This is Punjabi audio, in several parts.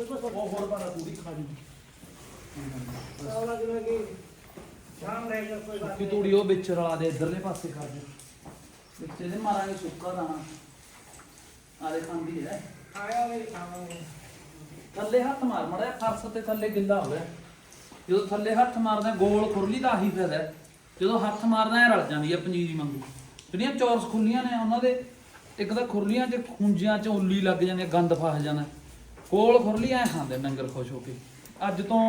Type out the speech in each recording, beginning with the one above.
ਉਹ ਹੋਰ ਬਾਰਾ ਪੂਰੀ ਖਾ ਜੂ ਸਾਲਾ ਜਿਵੇਂ ਕਿ? ਸ਼ਾਮ ਰਹਿ ਗਿਆ ਕੋਈ ਬਾਤ ਕਿ ਤੂੜੀ ਉਹ ਵਿੱਚ ਰਲਾ ਦੇ ਇਧਰਲੇ ਪਾਸੇ ਕਰ ਦੇ। ਵਿੱਚ ਇਹਦੇ ਮਾਰਾਂਗੇ ਸੁੱਕਾ ਦਾਣਾ। ਆਲੇ ਖਾਂਦੀ ਹੈ। ਆਇਆ ਵੀ ਖਾਵਾਂਗੇ। ਥੱਲੇ ਹੱਥ ਮਾਰ ਮੜਿਆ ਫਰਸ਼ ਤੇ ਥੱਲੇ ਗਿੱਲਾ ਹੋਇਆ ਜਦੋਂ ਥੱਲੇ ਹੱਥ ਮਾਰਦਾ ਗੋਲ ਖੁਰਲੀ ਦਾ ਆਹੀ ਫਾਇਦਾ। ਜਦੋਂ ਹੱਥ ਮਾਰਦਾ ਰਲ ਜਾਂਦੀ ਹੈ ਪੰਜੀਰੀ ਵਾਂਗੂ। ਜਿਹੜੀਆਂ ਚੌਰਸ ਖੁੱਲੀਆਂ ਨੇ ਉਹਨਾਂ ਦੇ ਇੱਕ ਤਾਂ ਖੁਰਲੀਆਂ 'ਚ ਖੁੰਝਿਆਂ 'ਚ ਉੱਲੀ ਲੱਗ ਜਾਂਦੀ ਗੰਦ ਫਸ ਜਾਂਦਾ ਕੋਲ ਖੁਰਲੀ ਐ ਖਾਂਦੇ ਡੰਗਰ ਖੁਸ਼ ਹੋ ਕੇ। ਅੱਜ ਤੋਂ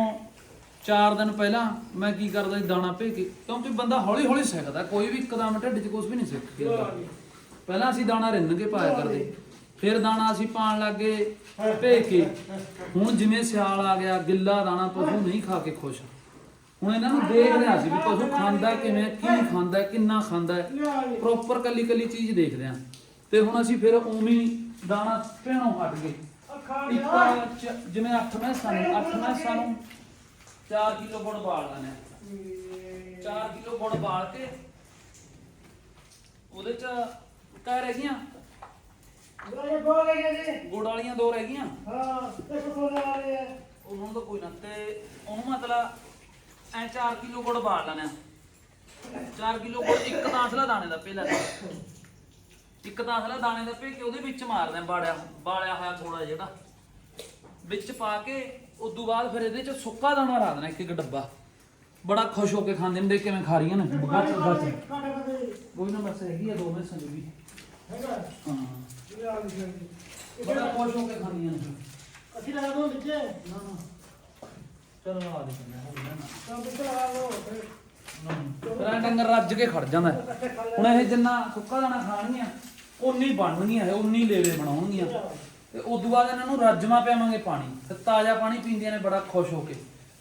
4 ਦਿਨ ਪਹਿਲਾਂ ਮੈਂ ਕੀ ਕਰਦਾ ਸੀ, ਦਾਣਾ ਭੇ ਕੇ, ਕਿਉਂਕਿ ਬੰਦਾ ਹੌਲੀ ਹੌਲੀ ਸਿੱਖਦਾ, ਕੋਈ ਵੀ ਇੱਕਦਮ ਢਿੱਡ 'ਚ ਕੁਝ ਵੀ ਨਹੀਂ ਸਿੱਖ ਕੇ ਆਉਂਦਾ। ਪਹਿਲਾਂ ਅਸੀਂ ਦਾਣਾ ਰਿੰਨ ਕੇ ਪਾਇਆ ਕਰਦੇ, ਫਿਰ ਦਾਣਾ ਅਸੀਂ ਪਾਣ ਲੱਗੇ ਭੇ ਕੇ। ਹੁਣ ਜਿਵੇਂ ਸਿਆਲ ਆ ਗਿਆ, ਗਿੱਲਾ ਦਾਣਾ ਪਸ਼ੂ ਨਹੀਂ ਖਾ ਕੇ ਖੁਸ਼। ਹੁਣ ਇਹਨਾਂ ਨੂੰ ਦੇਖ ਰਿਹਾ ਸੀ ਵੀ ਪਸ਼ੂ ਖਾਂਦਾ ਕਿਵੇਂ ਕੀ ਖਾਂਦਾ, ਕਿੰਨਾ ਖਾਂਦਾ। ਪ੍ਰੋਪਰ ਕੱਲੀ ਕੱਲੀ ਚੀਜ਼ ਦੇਖਦੇ ਆ। ਤੇ ਹੁਣ ਅਸੀਂ ਫਿਰ ਉਵੇਂ ਹੀ ਦਾਣਾ ਭੈਣੋਂ ਹਟ ਗਏ। ਇੱਕ ਚ- ਜਿਵੇਂ 8 ਮੈਸਾਂ ਨੇ 8 ਮੈਸਾਂ ਨੂੰ 4 ਕਿਲੋ ਗੁੜ ਬਾਲ ਲੈਣੇ ਆ 4 ਕਿਲੋ ਗੁੜ ਬਾਲ ਕੇ ਉਹਦੇ ਚ ਕਹਿ ਰਹਿ ਗਈਆਂ? ਗੁੜ ਵਾਲੀਆਂ ਦੋ ਰਹਿ ਗਈਆਂ? ਹਾਂ ਸੋਨੇ ਹੈ ਉਹਨਾਂ ਦਾ ਕੋਈ ਨਾ ਤੇ ਉਹਨੂੰ ਮਤਲਬ ਐ 4 ਕਿਲੋ ਗੁੜ ਬਾਲ ਲੈਣਾ 4 ਕਿਲੋ ਗੁੜ ਇੱਕ ਤਾਂਸਲਾ ਦਾਣੇ ਦਾ ਪੇ ਇੱਕ ਤਾਂਸਲਾ ਦਾਣੇ ਦਾ ਪੇ ਕੇ ਉਹਦੇ ਵਿੱਚ ਮਾਰਦੇ ਆ ਬਾੜਿਆ ਬਾਲਿਆ ਹੋਇਆ ਥੋੜਾ ਜਿਹੜਾ। ਵਿੱਚ ਪਾ ਕੇ ਉਸ ਤੋਂ ਬਾਅਦ ਫਿਰ ਇਹਦੇ ਚ ਸੁੱਕਾ ਦਾਣਾ ਲਾ ਦੇਣਾ ਇੱਕ ਇੱਕ ਡੱਬਾ। ਬੜਾ ਖੁਸ਼ ਹੋ ਕੇ ਖਾਂਦੇ ਨੇ ਦੇਖ ਕਿਵੇਂ ਖਾ ਰਹੀਆਂ ਨੇ। ਕਾਟੇ ਕਾਟੇ ਕੋਈ ਨਾ ਬਸ ਹੈਗੀ ਆ ਦੋ ਮੈਸਾਂ ਦੀ ਵੀ। ਹੈਗਾ? ਹਾਂ। ਬੜਾ ਖੁਸ਼ ਹੋ ਕੇ ਖਾਂਦੀਆਂ ਨੇ। ਅਸੀਂ ਲਗਾ ਦੋ ਵਿੱਚ? ਨਾ ਨਾ। ਚਲੋ ਆ ਦੇ ਨਾ ਸਭ ਵਿੱਚ ਲਗਾ ਲਓ ਫਿਰ ਫਿਰ ਡੰਗਰ ਰੱਜ ਕੇ ਖੜ ਜਾਂਦਾ। ਹੈ। ਹੁਣ ਇਹ ਜਿੰਨਾ ਸੁੱਕਾ ਦਾਣਾ ਖਾਣਗੀਆਂ ਉਨੀ ਬਣਨਗੀਆਂ ਇਹ ਉਨੀ ਲੇਵੇ ਬਣਾਉਣਗੀਆਂ। ਤੇ ਉਦੋਂ ਬਾਅਦ ਇਹਨਾਂ ਨੂੰ ਰੱਜਵਾ ਪਿਆਵਾਂਗੇ ਪਾਣੀ ਤੇ ਤਾਜ਼ਾ ਪਾਣੀ ਪੀਂਦੀਆਂ ਨੇ ਬੜਾ ਖੁਸ਼ ਹੋ ਕੇ।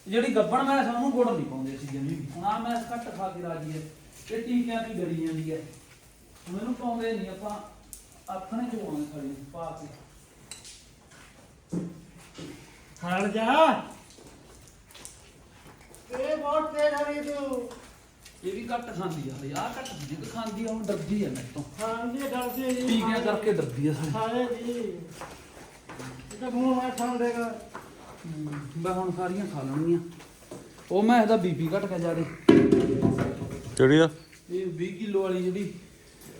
ਜਿਹੜੀ ਗੱਬਣ ਮੈਸ ਆ, ਗੁੜ ਨਹੀਂ ਪਾਉਂਦੇ ਸੀ ਜਮੀ ਵੀ। ਹੁਣ ਆ ਮੈਸ ਘੱਟ ਖਾ ਕੇ ਰਾਜੀ ਹੈ ਇਹ ਟੀਕਿਆਂ ਦੀ ਡਰੀ ਜਾਂਦੀ ਹੈ। ਹੁਣ ਇਹਨੂੰ ਪਾਉਂਦੇ ਨਹੀਂ ਆਪਾਂ ਆਥਣੇ ਚੋਣਾਂ ਖਾਲੀ ਪਾ ਕੇ। ਖੜ ਜਾ। ਇਹ ਬਹੁਤ ਤੇਜ਼ ਹੋ ਤੂੰ। ਇਹ ਵੀ ਘੱਟ ਖਾਂਦੀ ਆ ਆ ਘੱਟ ਜਿੱਦ ਖਾਂਦੀ ਆ ਹੁਣ ਡਰਦੀ ਆ ਮੇਰੇ ਤੋਂ। ਹਾਂ ਜੀ ਡਰਦੇ ਜੀ। ਟੀਕਿਆਂ ਕਰਕੇ ਡਰਦੀ ਆ ਸਾਲੀ ਖਾਏ ਜੀ। ਇਹ ਤਾਂ ਮੂੰਹ ਮਾਰ ਖਾਣ ਦੇਗਾ ਮੈਂ ਹੁਣ ਸਾਰੀਆਂ ਖਾ ਲੈਣਗੀਆਂ ਉਹ ਮੈਂ ਇਹਦਾ ਬੀਪੀ ਘਟ ਗਿਆ ਜਾਦੇ ਕਿਹੜੀ ਆ? ਇਹ 20 ਕਿਲੋ ਵਾਲੀ ਜਿਹੜੀ